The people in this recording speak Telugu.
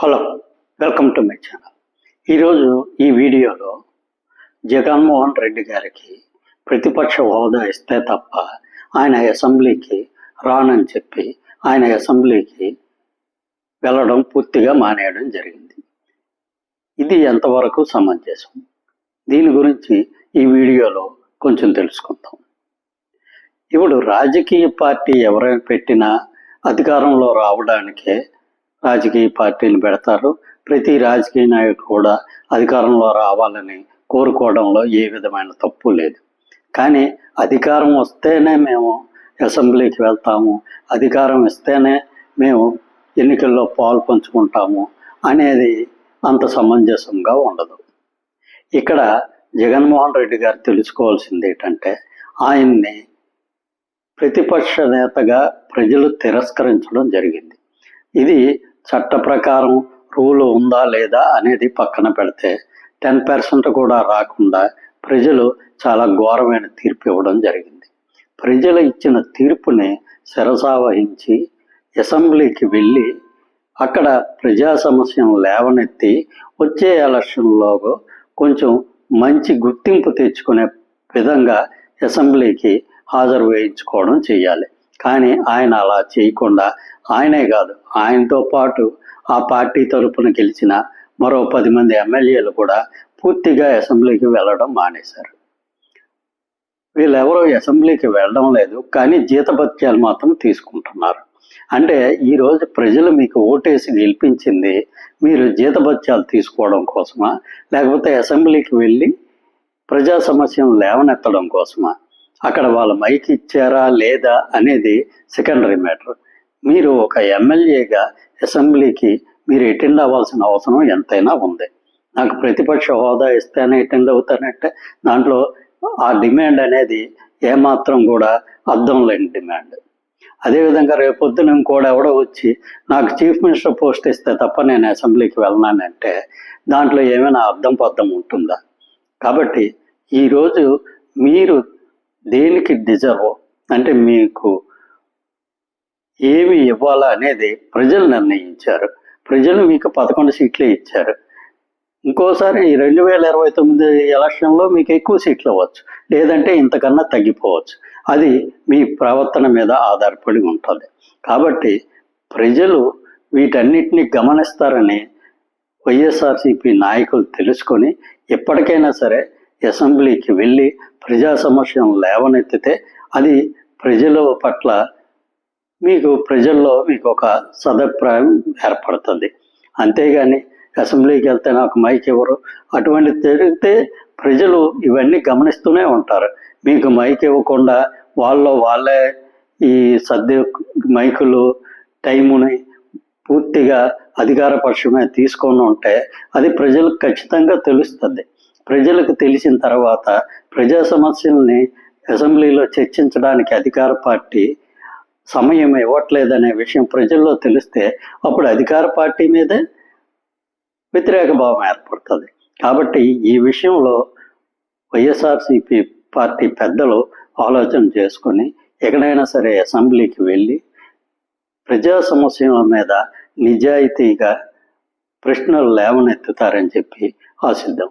Hello welcome to my channel. ఈరోజు ఈ వీడియోలో జగన్మోహన్ రెడ్డి గారికి ప్రతిపక్ష హోదా ఇస్తే తప్ప ఆయన అసెంబ్లీకి రానని చెప్పి ఆయన అసెంబ్లీకి వెళ్ళడం పూర్తిగా మానేయడం జరిగింది. ఇది ఎంతవరకు సమంజసం? దీని గురించి ఈ వీడియోలో కొంచెం తెలుసుకుందాం. ఇప్పుడు రాజకీయ పార్టీ ఎవరైనా పెట్టినా అధికారంలో రావడానికే రాజకీయ పార్టీలు పెడతారు. ప్రతి రాజకీయ నాయకుడు కూడా అధికారంలో రావాలని కోరుకోవడంలో ఏ విధమైన తప్పు లేదు. కానీ అధికారం వస్తేనే మేము అసెంబ్లీకి వెళ్తాము. అధికారం ఇస్తేనే మేము ఎన్నికల్లో పాలు పంచుకుంటాము అనేది అంత సమంజసంగా ఉండదు. ఇక్కడ జగన్మోహన్ రెడ్డి గారు తెలుసుకోవాల్సింది ఏంటంటే ఆయన్ని ప్రతిపక్ష నేతగా ప్రజలు తిరస్కరించడం జరిగింది. ఇది చట్ట ప్రకారం రూల్ ఉందా లేదా అనేది పక్కన పెడితే టెన్ పర్సెంట్ కూడా రాకుండా ప్రజలు చాలా ఘోరమైన తీర్పు ఇవ్వడం జరిగింది. ప్రజలు ఇచ్చిన తీర్పుని శిరసావహించి అసెంబ్లీకి వెళ్ళి అక్కడ ప్రజా సమస్యను లేవనెత్తి వచ్చే ఎలక్షన్లో కొంచెం మంచి గుర్తింపు తెచ్చుకునే విధంగా అసెంబ్లీకి హాజరు వేయించుకోవడం చేయాలి. కానీ ఆయన అలా చేయకుండా ఆయనే కాదు ఆయనతో పాటు ఆ పార్టీ తరపున గెలిచిన మరో పది మంది ఎమ్మెల్యేలు కూడా పూర్తిగా అసెంబ్లీకి వెళ్ళడం మానేశారు. వీళ్ళెవరో అసెంబ్లీకి వెళ్ళడం లేదు కానీ జీతభత్యాలు మాత్రం తీసుకుంటున్నారు. అంటే ఈరోజు ప్రజలు మీకు ఓటేసి గెలిపించింది మీరు జీతభత్యాలు తీసుకోవడం కోసమా? లేకపోతే అసెంబ్లీకి వెళ్ళి ప్రజా సమస్యను లేవనెత్తడం కోసమా? అక్కడ వాళ్ళ మైక్ ఇచ్చారా లేదా అనేది సెకండరీ మ్యాటర్. మీరు ఒక ఎమ్మెల్యేగా అసెంబ్లీకి మీరు అటెండ్ అవ్వాల్సిన అవసరం ఎంతైనా ఉంది. నాకు ప్రతిపక్ష హోదా ఇస్తేనే అటెండ్ అవుతానంటే దాంట్లో ఆ డిమాండ్ అనేది ఏమాత్రం కూడా అర్థం లేని డిమాండ్. అదేవిధంగా రేపొద్దున ఇంకోటి ఎవడో వచ్చి నాకు చీఫ్ మినిస్టర్ పోస్ట్ ఇస్తే తప్ప నేను అసెంబ్లీకి వెళ్ళనానంటే దాంట్లో ఏమైనా అర్థం పద్ధం ఉంటుందా? కాబట్టి ఈరోజు మీరు దేనికి డిజర్వ్? అంటే మీకు ఏమి ఇవ్వాలా అనేది ప్రజలు నిర్ణయించారు. ప్రజలు మీకు పదకొండు సీట్లే ఇచ్చారు. ఇంకోసారి రెండు వేల ఇరవై తొమ్మిది ఎలక్షన్లో మీకు ఎక్కువ సీట్లు అవ్వచ్చు. లేదంటే ఇంతకన్నా తగ్గిపోవచ్చు. అది మీ ప్రవర్తన మీద ఆధారపడి ఉంటుంది. కాబట్టి ప్రజలు వీటన్నిటిని గమనిస్తారని వైఎస్ఆర్సీపీ నాయకులు తెలుసుకొని ఎప్పటికైనా సరే అసెంబ్లీకి వెళ్ళి ప్రజా సమస్యను లేవనెత్తితే అది ప్రజల పట్ల మీకు ప్రజల్లో మీకు ఒక సదభిప్రాయం ఏర్పడుతుంది. అంతేగాని అసెంబ్లీకి వెళ్తే నాకు మైక్ ఇవ్వరు. అటువంటి జరిగితే ప్రజలు ఇవన్నీ గమనిస్తూనే ఉంటారు. మీకు మైక్ ఇవ్వకుండా వాళ్ళు వాళ్ళే ఈ సర్ది మైకులు టైముని పూర్తిగా అధికారపక్షమే తీసుకొని ఉంటే అది ప్రజలకు ఖచ్చితంగా తెలుస్తుంది. ప్రజలకు తెలిసిన తర్వాత ప్రజా సమస్యల్ని అసెంబ్లీలో చర్చించడానికి అధికార పార్టీ సమయం ఇవ్వట్లేదనే విషయం ప్రజల్లో తెలిస్తే అప్పుడు అధికార పార్టీ మీదే వ్యతిరేక భావం ఏర్పడుతుంది. కాబట్టి ఈ విషయంలో వైఎస్ఆర్సిపి పార్టీ పెద్దలు ఆలోచన చేసుకొని ఎక్కడైనా సరే అసెంబ్లీకి వెళ్ళి ప్రజా సమస్యల మీద నిజాయితీగా ప్రశ్నలు లేవనెత్తుతారని చెప్పి ఆశిద్దాం.